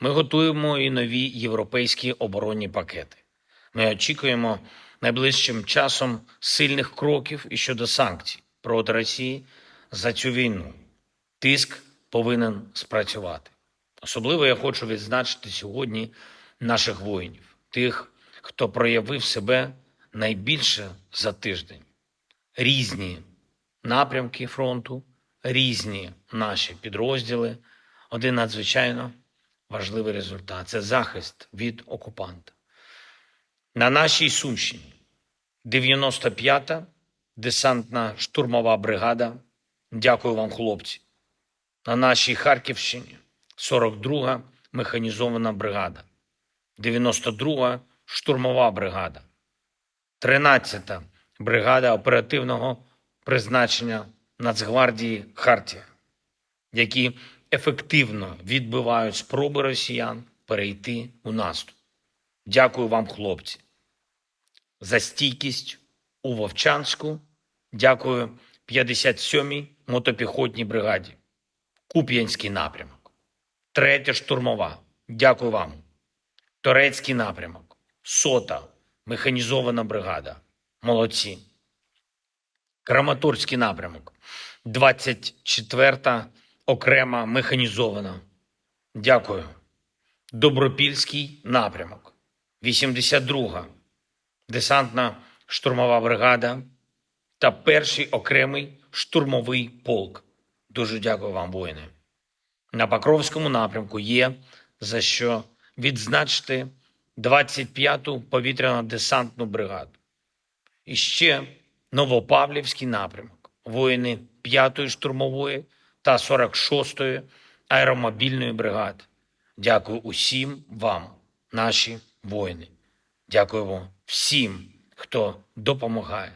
Ми готуємо і нові європейські оборонні пакети. Ми очікуємо найближчим часом сильних кроків і щодо санкцій проти Росії за цю війну. Тиск повинен спрацювати. Особливо я хочу відзначити сьогодні наших воїнів, тих, хто проявив себе найбільше за тиждень. Різні напрямки фронту, різні наші підрозділи. Один надзвичайно важливий результат це захист від окупанта. На нашій Сумщині 95-та десантна штурмова бригада. Дякую вам, хлопці. На нашій Харківщині 42-га механізована бригада, 92-га штурмова бригада, 13-та бригада оперативного призначення Нацгвардії Хартія, які ефективно відбивають спроби росіян перейти у наступ. Дякую вам, хлопці, за стійкість у Вовчанську. Дякую 57-й мотопіхотній бригаді, Куп'янський напрямок, третя штурмова. Дякую вам. Торецький напрямок, сота, механізована бригада. Молодці. Краматорський напрямок, 24-та окрема механізована. Дякую. Добропільський напрямок, 82-га десантна штурмова бригада та перший окремий штурмовий полк. Дуже дякую вам, воїни. На Покровському напрямку є за що відзначити 25-ту повітряно-десантну бригаду. І ще Новопавлівський напрямок, воїни 5-ї штурмової та 46-ї аеромобільної бригади. Дякую усім вам, наші воїни. Дякую всім, хто допомагає.